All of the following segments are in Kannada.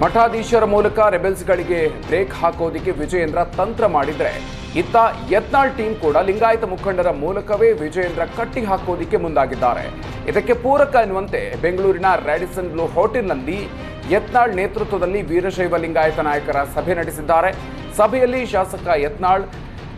ಮಠಾಧೀಶರ ಮೂಲಕ ರೆಬೆಲ್ಸ್ಗಳಿಗೆ ಬ್ರೇಕ್ ಹಾಕೋದಿಕ್ಕೆ ವಿಜಯೇಂದ್ರ ತಂತ್ರ ಮಾಡಿದ್ರೆ. ಇತ್ತ ಯತ್ನಾಳ್ ಟೀಮ್ ಕೂಡ ಲಿಂಗಾಯತ ಮುಖಂಡರ ಮೂಲಕವೇ ವಿಜಯೇಂದ್ರ ಕಟ್ಟಿ ಹಾಕೋದಿಕ್ಕೆ ಮುಂದಾಗಿದ್ದಾರೆ. ಇದಕ್ಕೆ ಪೂರಕ ಎನ್ನುವಂತೆ ಬೆಂಗಳೂರಿನ ರ್ಯಾಡಿಸನ್ ಬ್ಲೂ ಹೋಟೆಲ್ನಲ್ಲಿ ಯತ್ನಾಳ್ ನೇತೃತ್ವದಲ್ಲಿ ವೀರಶೈವ ಲಿಂಗಾಯತ ನಾಯಕರ ಸಭೆ ನಡೆಸಿದ್ದಾರೆ. ಸಭೆಯಲ್ಲಿ ಶಾಸಕ ಯತ್ನಾಳ್,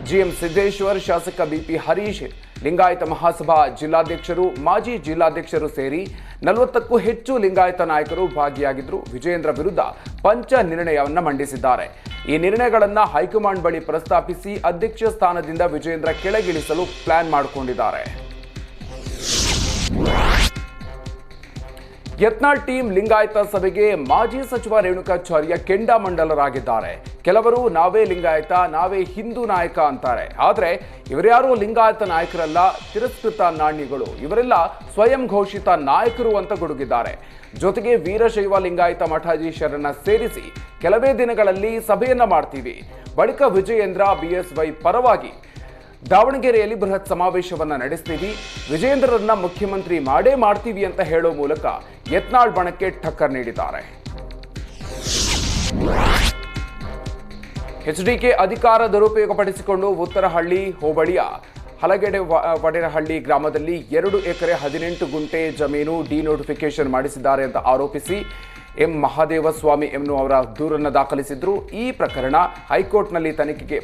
ಜಿಎಂ ಸಿದ್ದೇಶ್ವರ್, ಶಾಸಕ ಬಿಪಿ ಹರೀಶ್ ಲಿಂಗಾಯತ ಮಹಾಸಭಾ ಜಿಲ್ಲಾಧ್ಯಕ್ಷರು, ಮಾಜಿ ಜಿಲ್ಲಾಧ್ಯಕ್ಷರು ಸೇರಿ ನಲವತ್ತಕ್ಕೂ ಹೆಚ್ಚು ಲಿಂಗಾಯತ ನಾಯಕರು ಭಾಗಿಯಾಗಿದ್ದರು. ವಿಜಯೇಂದ್ರ ವಿರುದ್ಧ ಪಂಚ ನಿರ್ಣಯವನ್ನು ಮಂಡಿಸಿದ್ದಾರೆ. ಈ ನಿರ್ಣಯಗಳನ್ನು ಹೈಕಮಾಂಡ್ ಬಳಿ ಪ್ರಸ್ತಾಪಿಸಿ ಅಧ್ಯಕ್ಷ ಸ್ಥಾನದಿಂದ ವಿಜಯೇಂದ್ರ ಕೆಳಗಿಳಿಸಲು ಪ್ಲಾನ್ ಮಾಡಿಕೊಂಡಿದ್ದಾರೆ. ಯತ್ನಾಳ್ ಟೀಮ್ ಲಿಂಗಾಯತ ಸಭೆಗೆ ಮಾಜಿ ಸಚಿವ ರೇಣುಕಾಚಾರ್ಯ ಕೆಂಡಾಮಂಡಲರಾಗಿದ್ದಾರೆ ಕೆಲವರು ನಾವೇ ಲಿಂಗಾಯತ, ನಾವೇ ಹಿಂದೂ ನಾಯಕ ಅಂತಾರೆ. ಆದರೆ ಇವರ್ಯಾರು ಲಿಂಗಾಯತ ನಾಯಕರಲ್ಲ, ತಿರಸ್ಕೃತ ನಾಣ್ಯಗಳು. ಇವರೆಲ್ಲ ಸ್ವಯಂ ಘೋಷಿತ ನಾಯಕರು ಅಂತ ಗುಡುಗಿದ್ದಾರೆ. ಜೊತೆಗೆ ವೀರಶೈವ ಲಿಂಗಾಯತ ಮಠಾಧೀಶರನ್ನ ಸೇರಿಸಿ ಕೆಲವೇ ದಿನಗಳಲ್ಲಿ ಸಭೆಯನ್ನ ಮಾಡ್ತೀವಿ. ಬಳಿಕ ವಿಜಯೇಂದ್ರ ಬಿಎಸ್ವೈ ಪರವಾಗಿ ದಾವಣಗೆರೆಯಲ್ಲಿ ಬೃಹತ್ ಸಮಾವೇಶವನ್ನ ನಡೆಸ್ತೀವಿ. ವಿಜೇಂದ್ರರನ್ನ ಮುಖ್ಯಮಂತ್ರಿ ಮಾಡೇ ಮಾಡ್ತೀವಿ ಅಂತ ಹೇಳೋ ಮೂಲಕ ಯತ್ನಾಳ್ ಬಣಕ್ಕೆ ಠಕ್ಕರ್ ನೀಡಿದ್ದಾರೆ. ಎಚ್ಡಿಕೆ ಅಧಿಕಾರ ದುರುಪಯೋಗಪಡಿಸಿಕೊಂಡು ಉತ್ತರಹಳ್ಳಿ, ಹೋಬಳಿಯ ಹಲಗೆಡೆ ವಡೇರಹಳ್ಳಿ ಗ್ರಾಮದಲ್ಲಿ ಎರಡು ಎಕರೆ ಹದಿನೆಂಟು ಗುಂಟೆ ಜಮೀನು ಡಿನೋಟಿಫಿಕೇಶನ್ ಮಾಡಿಸಿದ್ದಾರೆ ಅಂತ ಆರೋಪಿಸಿ ಎಂ ಮಹಾದೇವಸ್ವಾಮಿ ಎನ್ನುವರ ದೂರನ್ನು ದಾಖಲಿಸಿದ್ರು. ಈ ಪ್ರಕರಣ ಹೈಕೋರ್ಟ್ನಲ್ಲಿ ತನಿಖೆಗೆ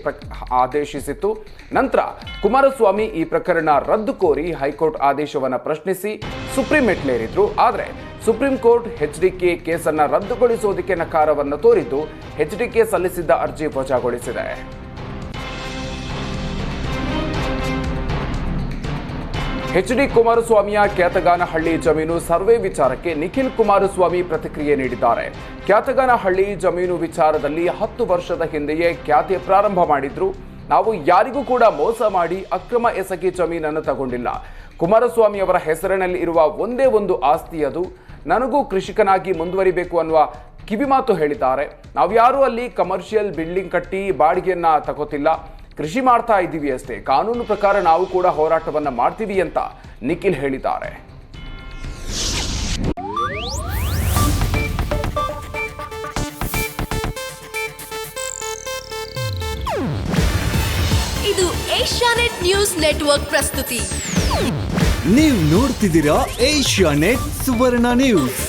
ಆದೇಶಿಸಿತ್ತು. ನಂತರ ಕುಮಾರಸ್ವಾಮಿ ಈ ಪ್ರಕರಣ ರದ್ದು ಕೋರಿ ಹೈಕೋರ್ಟ್ ಆದೇಶವನ್ನು ಪ್ರಶ್ನಿಸಿ ಸುಪ್ರೀಂ ಮೆಟ್ಲೇರಿದ್ರು ಆದರೆ ಸುಪ್ರೀಂ ಕೋರ್ಟ್ ಎಚ್ಡಿಕೆ ಕೇಸನ್ನ ರದ್ದುಗೊಳಿಸುವುದಕ್ಕೆ ನಕಾರವನ್ನು ತೋರಿದ್ದು ಎಚ್ಡಿಕೆ ಸಲ್ಲಿಸಿದ್ದ ಅರ್ಜಿ ವಜಾಗೊಳಿಸಿದೆ. ಎಚ್ ಡಿ ಕುಮಾರಸ್ವಾಮಿಯ ಕ್ಯಾತಗಾನಹಳ್ಳಿ ಜಮೀನು ಸರ್ವೆ ವಿಚಾರಕ್ಕೆ ನಿಖಿಲ್ ಕುಮಾರಸ್ವಾಮಿ ಪ್ರತಿಕ್ರಿಯೆ ನೀಡಿದ್ದಾರೆ. ಕ್ಯಾತಗಾನಹಳ್ಳಿ ಜಮೀನು ವಿಚಾರದಲ್ಲಿ ಹತ್ತು ವರ್ಷದ ಹಿಂದೆಯೇ ಖ್ಯಾತಿ ಪ್ರಾರಂಭ ಮಾಡಿದ್ರು. ನಾವು ಯಾರಿಗೂ ಕೂಡ ಮೋಸ ಮಾಡಿ ಅಕ್ರಮ ಎಸಗಿ ಜಮೀನನ್ನು ತಗೊಂಡಿಲ್ಲ. ಕುಮಾರಸ್ವಾಮಿ ಅವರ ಹೆಸರಿನಲ್ಲಿ ಇರುವ ಒಂದೇ ಒಂದು ಆಸ್ತಿ ಅದು. ನನಗೂ ಕೃಷಿಕನಾಗಿ ಮುಂದುವರಿಬೇಕು ಅನ್ನುವ ಕಿವಿಮಾತು ಹೇಳಿದ್ದಾರೆ. ನಾವ್ಯಾರೂ ಅಲ್ಲಿ ಕಮರ್ಷಿಯಲ್ ಬಿಲ್ಡಿಂಗ್ ಕಟ್ಟಿ ಬಾಡಿಗೆಯನ್ನ ತಗೋತಿಲ್ಲ. ಕೃಷಿ ಮಾಡ್ತಾ ಇದ್ದೀವಿ ಅಷ್ಟೇ. ಕಾನೂನು ಪ್ರಕಾರ ನಾವು ಕೂಡ ಹೋರಾಟವನ್ನ ಮಾಡ್ತೀವಿ ಅಂತ ನಿಖಿಲ್ ಹೇಳಿದ್ದಾರೆ. ಇದು ಏಷ್ಯಾನೆಟ್ ನ್ಯೂಸ್ ನೆಟ್ವರ್ಕ್ ಪ್ರಸ್ತುತಿ. ನೀವು ನೋಡ್ತಿದ್ದೀರಾ ಏಷ್ಯಾ ನೆಟ್ ಸುವರ್ಣ ನ್ಯೂಸ್.